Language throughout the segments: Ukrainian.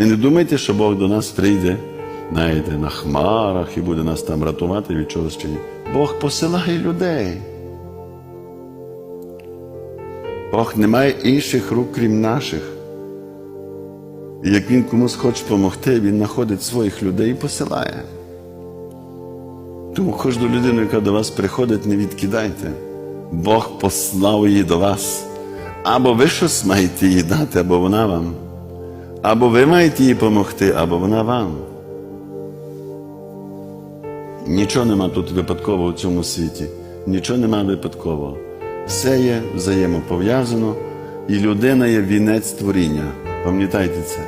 І не думайте, що Бог до нас прийде, знаєте, на хмарах і буде нас там рятувати від чогось чи ні. Бог посилає людей. Бог не має інших рук, крім наших. І як він комусь хоче допомогти, він знаходить своїх людей і посилає. Тому кожну людину, яка до вас приходить, не відкидайте. Бог послав її до вас. Або ви щось маєте їй дати, або вона вам. Або ви маєте їй допомогти, або вона вам. Нічого нема тут випадкового в цьому світі. Нічого нема випадкового. Все є взаємопов'язано, і людина є вінець творіння. Пам'ятайте це.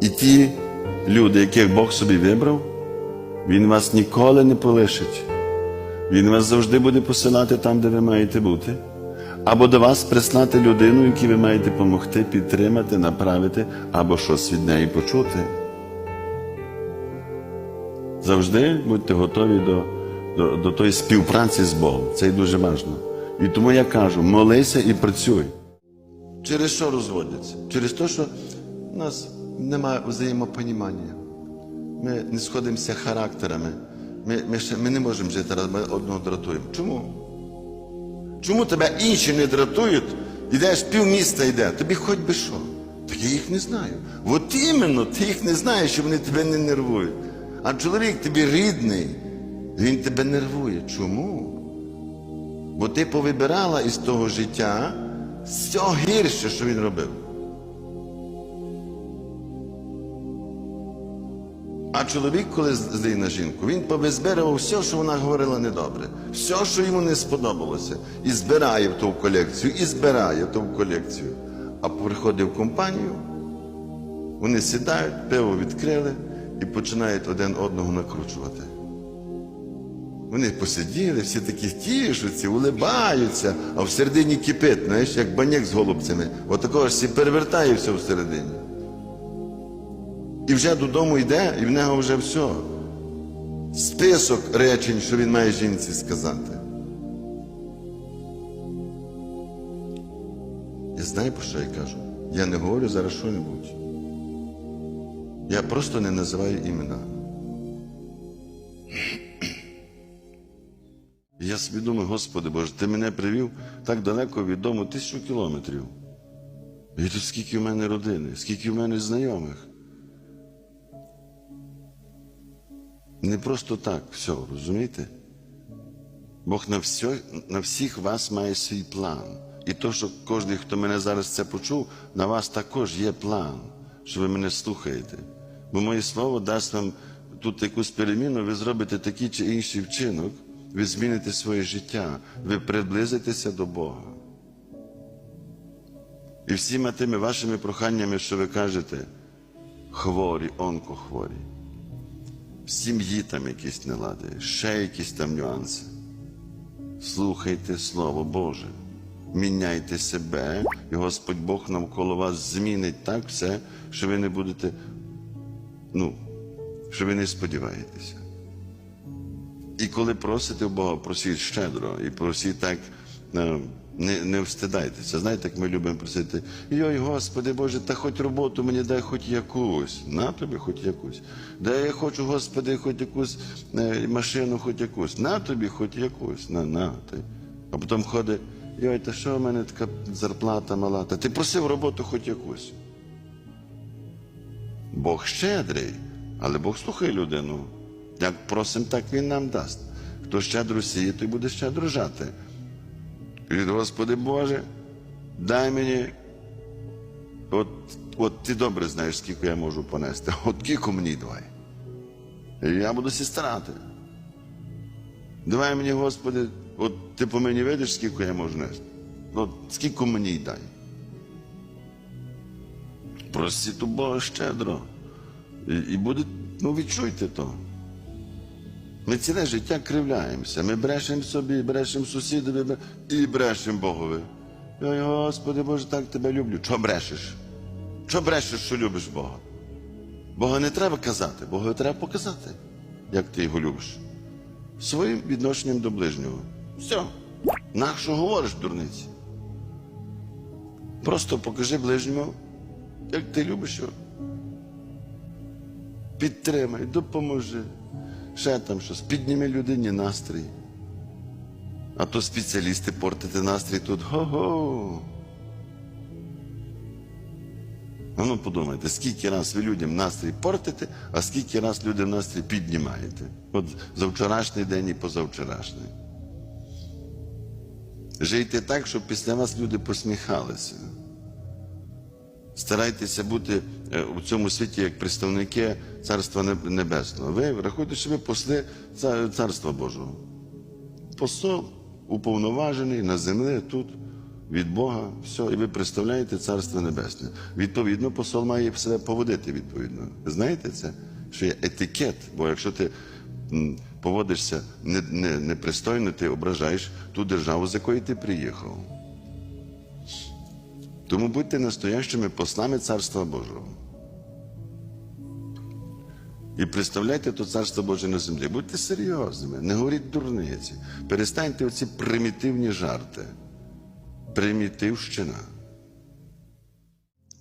І ті люди, яких Бог собі вибрав, Він вас ніколи не полишить. Він вас завжди буде посилати там, де ви маєте бути, або до вас прислати людину, якій ви маєте допомогти, підтримати, направити, або щось від неї почути. Завжди будьте готові до, до, до тої співпраці з Богом. Це і дуже важливо. І тому я кажу: молися і працюй. Через що розводяться? Через те, що в нас немає взаємопонімання. Ми не сходимося характерами. Ми, ми, ще, ми не можемо жити ми одного дратуємо. Чому? Чому тебе інші не дратують? Ідеш півміста йде, тобі хоч би що. Так я їх не знаю. От іменно ти їх не знаєш, що вони тебе не нервують. А чоловік тобі рідний, він тебе нервує. Чому? Бо ти повибирала із того життя все гірше, що він робив. А чоловік, коли злий на жінку, він повизбирав все, що вона говорила недобре, все, що йому не сподобалося, і збирає в ту колекцію, і збирає в ту колекцію. А приходить в компанію, вони сідають, пиво відкрили і починають один одного накручувати. Вони посиділи, всі такі тішуться, улибаються, а всередині кипить, знаєш, як баняк з голубцями. Отакого ж всі перевертає все всередині. І вже додому йде, і в нього вже все. Список речень, що він має жінці сказати. Я знаю, про що я кажу. Я не говорю зараз що-небудь. Я просто не називаю імена. Я думаю, Господи Боже, ти мене привів так далеко від дому тисячу кілометрів. І тут скільки в мене родини, скільки в мене знайомих. Не просто так все, розумієте? Бог на, все, на всіх вас має свій план. І то, що кожен, хто мене зараз це почув, на вас також є план, що ви мене слухаєте. Бо моє слово дасть вам тут якусь переміну, ви зробите такий чи інший вчинок, ви зміните своє життя, ви приблизитеся до Бога. І всіма тими вашими проханнями, що ви кажете, хворі, онкохворі в сім'ї там якісь нелади, ще якісь там нюанси. Слухайте Слово Боже, міняйте себе, і Господь Бог навколо вас змінить так все, що ви не будете, ну, що ви не сподіваєтеся. І коли просите у Бога, просіть щедро і просіть так, е, не, не встидайтеся. Знаєте, як ми любимо просити, йой, Господи Боже, та хоч роботу мені дай хоч якусь. На тобі хоч якусь. Дай я хочу, Господи, хоч якусь е, машину, хоч якусь. На тобі хоч якусь. На, на. Ти. А потім ходить, йой, та що в мене така зарплата мала? Та ти просив роботу хоч якусь. Бог щедрий, але Бог слухає людину. Як просимо, так Він нам дасть. Хто щедро сіє, той буде щедро жати. І Господи Боже, дай мені, от, от ти добре знаєш, скільки я можу понести. От кілько мені давай. Я буду сі старати. Давай мені, Господи, от ти по мені видиш, скільки я можу нести. От скільки мені дай. Просіть у Бога щедро. І, і буде, ну відчуйте то. Ми ціле життя кривляємося. Ми брешемо собі, брешемо сусідові і брешемо Богові. Ой, Господи Боже, так тебе люблю. Чого брешеш? Чого брешеш, що любиш Бога? Бога не треба казати, Бога треба показати, як ти його любиш. Своїм відношенням до ближнього. Все. Нахщо говориш, дурниці? Просто покажи ближньому, як ти любиш його. Підтримай, допоможи. Ще там щось, підніми людині настрій. А то спеціалісти портити настрій тут. Го-го. Ну подумайте, скільки раз ви людям настрій портите, а скільки раз людям настрій піднімаєте. От за вчорашній день і позавчорашній. Жийте так, щоб після вас люди посміхалися. Старайтеся бути е, у цьому світі як представники Царства Небесного. Ви рахуйте, що ви посли Царства Божого. Посол уповноважений на землі тут від Бога, все, і ви представляєте Царство Небесне. Відповідно, посол має себе поводити відповідно. Знаєте це? Що є етикет, бо якщо ти поводишся не- не- непристойно, ти ображаєш ту державу, з якої ти приїхав. Тому будьте настоящими послами Царства Божого. І представляйте то Царство Боже на землі. Будьте серйозними, не говоріть дурниці. Перестаньте оці примітивні жарти. Примітивщина.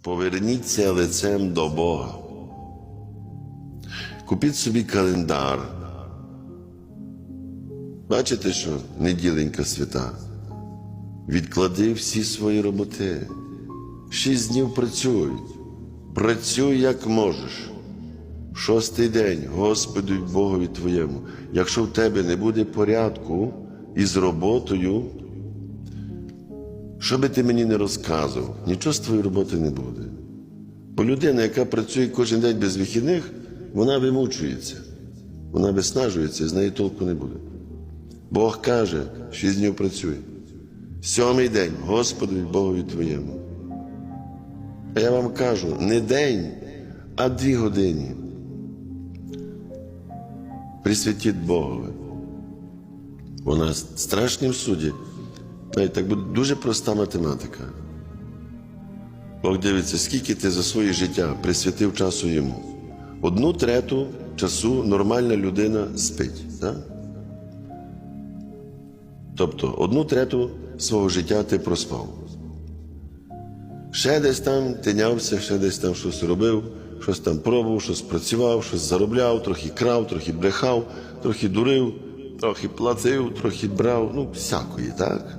Поверніться лицем до Бога. Купіть собі календар. Бачите, що неділенька свята. Відклади всі свої роботи. Шість днів працюй. Працюй як можеш. Шостий день, Господу й Богові твоєму. Якщо в тебе не буде порядку із роботою, що би ти мені не розказував, нічого з твоєї роботи не буде. Бо людина, яка працює кожен день без вихідних, вона вимучується, вона виснажується, і з неї толку не буде. Бог каже, шість днів працюй. Сьомий день, Господу й Богові твоєму. Я вам кажу, не день, а дві години. Присвятіть Богові. Бо на страшнім суді, так буде дуже проста математика. Бог дивиться, скільки ти за своє життя присвятив часу йому. Одну трету часу нормальна людина спить. Так? Тобто одну трету свого життя ти проспав. Ще десь там тинявся, ще десь там щось робив, щось там пробував, щось працював, щось заробляв, трохи крав, трохи брехав, трохи дурив, трохи платив, трохи брав, ну, всякої, так?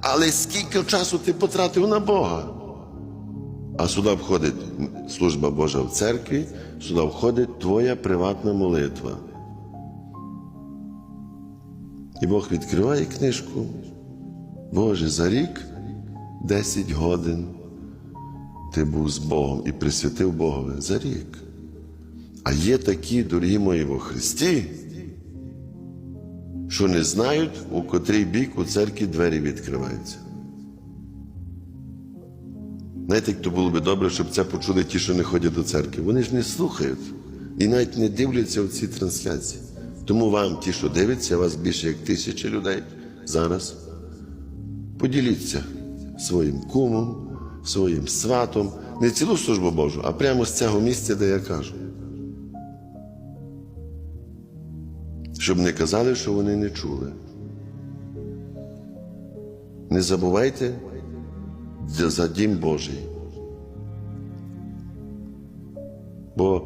Але скільки часу ти потратив на Бога? А сюди входить служба Божа в церкві, сюди входить твоя приватна молитва. І Бог відкриває книжку. Боже, за рік 10 годин ти був з Богом і присвятив Богові за рік. А є такі, дорогі мої во Христі, що не знають, у котрий бік у церкві двері відкриваються. Знаєте, як то було би добре, щоб це почули ті, що не ходять до церкви. Вони ж не слухають і навіть не дивляться в ці трансляції. Тому вам, ті, що дивляться, вас більше як тисячі людей зараз. Поділіться своїм кумом, своїм сватом, не цілу службу Божу, а прямо з цього місця, де я кажу. Щоб не казали, що вони не чули. Не забувайте за- дім Божий. Бо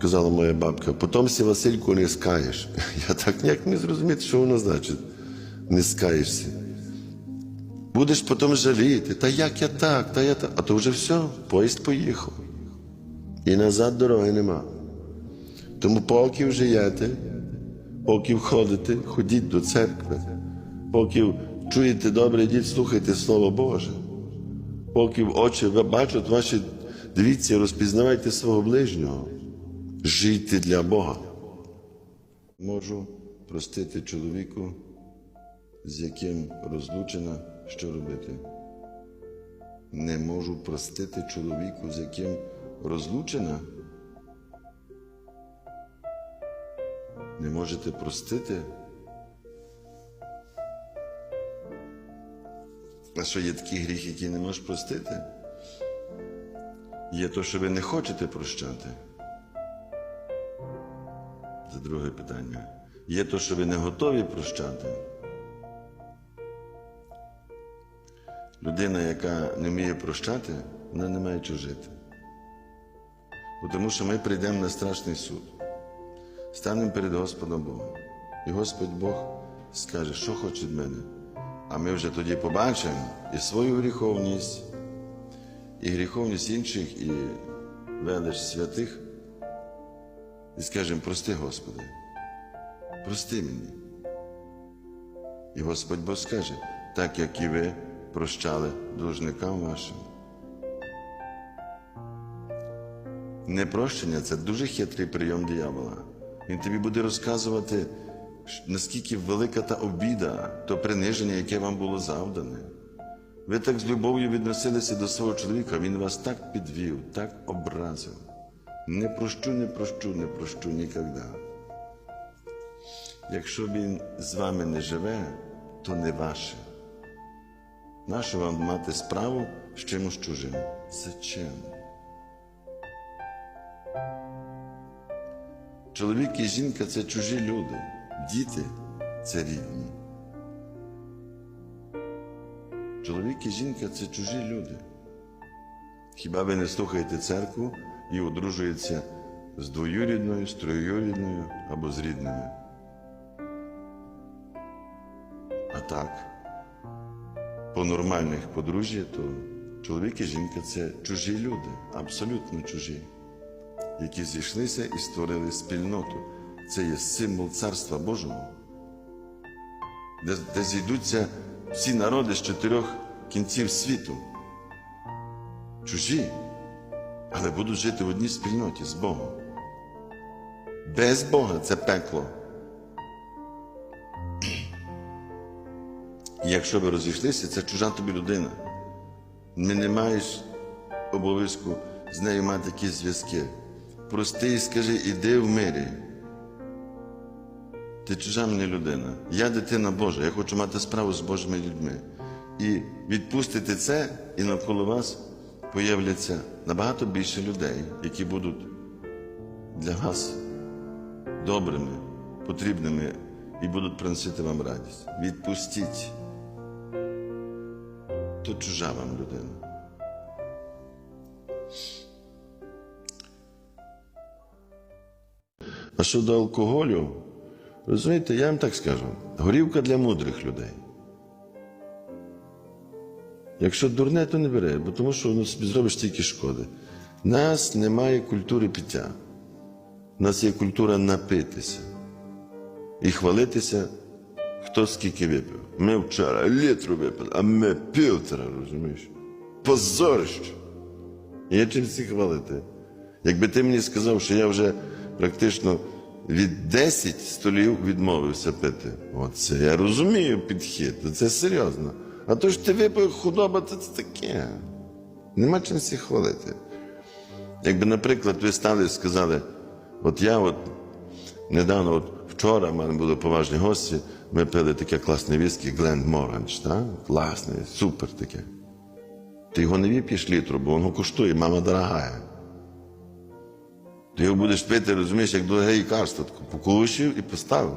казала моя бабка, потомся Васильку не скаєш. Я так ніяк не зрозуміти, що воно значить. Не скаєшся. Будеш потім жаліти, та як я так, та я так. А то вже все, поїзд поїхав. І назад дороги нема. Тому поки їдете, поки входите, ходіть до церкви. Поки чуєте добре, йдіть, слухайте Слово Боже. Поки очі бачать ваші, дивіться, розпізнавайте свого ближнього. Жийте для Бога. Можу простити чоловіку, з яким розлучена, що робити. Не можу простити чоловіку, з яким розлучена. Не можете простити. А що є такий гріх, який не можеш простити? Є то, що ви не хочете прощати. Це друге питання. Є то, що ви не готові прощати. Людина, яка не вміє прощати, вона не має чого жити. Тому що ми прийдемо на страшний суд, станемо перед Господом Богом. І Господь Бог скаже, що хоче від мене. А ми вже тоді побачимо і свою гріховність, і гріховність інших, і велич святих. І скажемо, прости, Господи, прости мені. І Господь Бог скаже, так як і ви прощали должникам вашим. Непрощення це дуже хитрий прийом диявола. Він тобі буде розказувати, наскільки велика та обіда, то приниження, яке вам було завдане. Ви так з любов'ю відносилися до свого чоловіка, він вас так підвів, так образив. Не прощу, не прощу, не прощу ніколи. Якщо він з вами не живе, то не ваше. Нащо вам мати справу з чимось чужим? Зачем? Чоловік і жінка це чужі люди, діти це рідні. Чоловік і жінка це чужі люди. Хіба ви не слухаєте церкву і одружуєтеся з двоюрідною, з троюрідною або з рідними? А так, по нормальних подружжя, то чоловік і жінка це чужі люди, абсолютно чужі, які зійшлися і створили спільноту. Це є символ Царства Божого, де, де зійдуться всі народи з чотирьох кінців світу. Чужі, але будуть жити в одній спільноті з Богом. Без Бога це пекло. Якщо ви розійшлися, це чужа тобі людина. Не, не маєш обов'язку з нею мати якісь зв'язки. Прости і скажи, іди в мирі. Ти чужа мені людина. Я дитина Божа, я хочу мати справу з Божими людьми. І відпустити це, і навколо вас появляться набагато більше людей, які будуть для вас добрими, потрібними і будуть приносити вам радість. Відпустіть. То чужа вам людина. А щодо алкоголю, розумієте, я вам так скажу: горівка для мудрих людей. Якщо дурне, то не бере, бо тому що воно собі зробиш тільки шкоди. У Нас немає культури пиття. У нас є культура напитися і хвалитися, хто скільки випив. Ми вчора літру випили, а ми півтора, розумієш? Позорище. Є чим всі хвалити. Якби ти мені сказав, що я вже практично від 10 столів відмовився пити. Оце я розумію підхід, це серйозно. А то ж ти випив худоба, то це таке. Нема чим всіх хвалити. Якби, наприклад, ви стали і сказали, от я от недавно, от вчора в мене були поважні гості, ми пили таке класне віскі Гленд Моранж, так? Класне, супер таке. Ти його не вип'єш літру, бо воно коштує, мама дорогая. Ти його будеш пити, розумієш, як дороге лікарство, тако поколушив і поставив.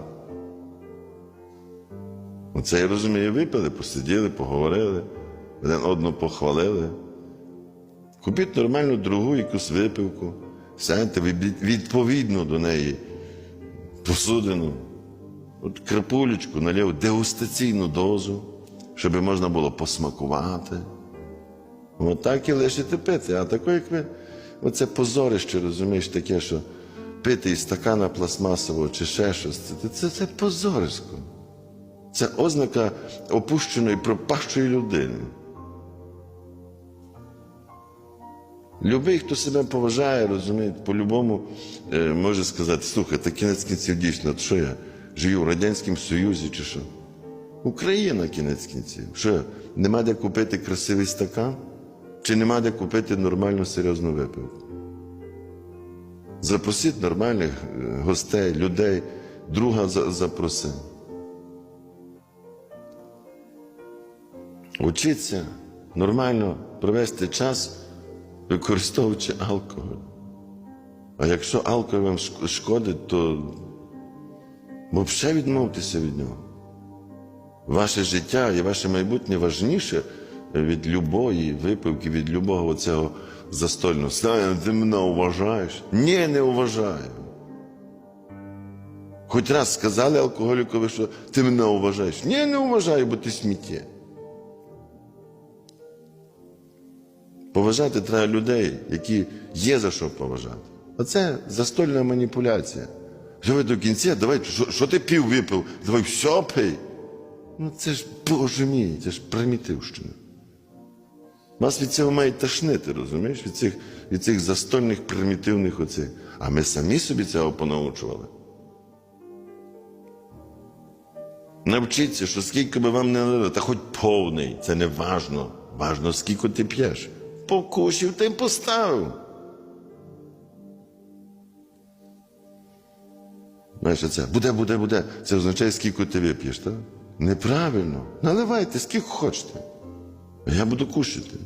Оце я розумію, випили, посиділи, поговорили, один одного похвалили. Купіть нормальну другу якусь випивку, сядьте відповідно до неї посудину, от крапулечку налив дегустаційну дозу, щоб можна було посмакувати. От так і лишите пити. А таке, як ви, оце позорище, розумієш, таке, що пити із стакана пластмасового чи ще щось, це, це, це позорисько. Це ознака опущеної, пропащої людини. Любий, хто себе поважає, розуміє, по-любому е, може сказати, слухай, та кінець кінців дійсно, що я живу в Радянському Союзі чи що? Україна кінець кінців. Що, нема де купити красивий стакан? Чи нема де купити нормальну серйозну випивку? Запросіть нормальних е, гостей, людей, друга запроси. Учіться нормально провести час, використовуючи алкоголь. А якщо алкоголь вам шкодить, то взагалі відмовтеся від нього. Ваше життя і ваше майбутнє важніше від любої випивки, від любого оцього застольного. Знаю, ти мене уважаєш? Ні, не уважаю. Хоч раз сказали алкоголікові, що ти мене уважаєш. Ні, не уважаю, бо ти сміття. Поважати треба людей, які є за що поважати. Оце застольна маніпуляція. Що ви до кінця, давай, що, ти пів випив? Давай все пий. Ну це ж, боже мій, це ж примітивщина. Вас від цього має тошнити, розумієш? Від цих, від цих застольних примітивних оцих. А ми самі собі цього понаучували. Навчіться, що скільки би вам не налили, та хоч повний, це не важно. Важно, скільки ти п'єш. Покусів ти поставив. Знаєш, це буде, буде, буде. Це означає, скільки ти вип'єш, так? Неправильно. Наливайте, скільки хочете. Я буду кушати.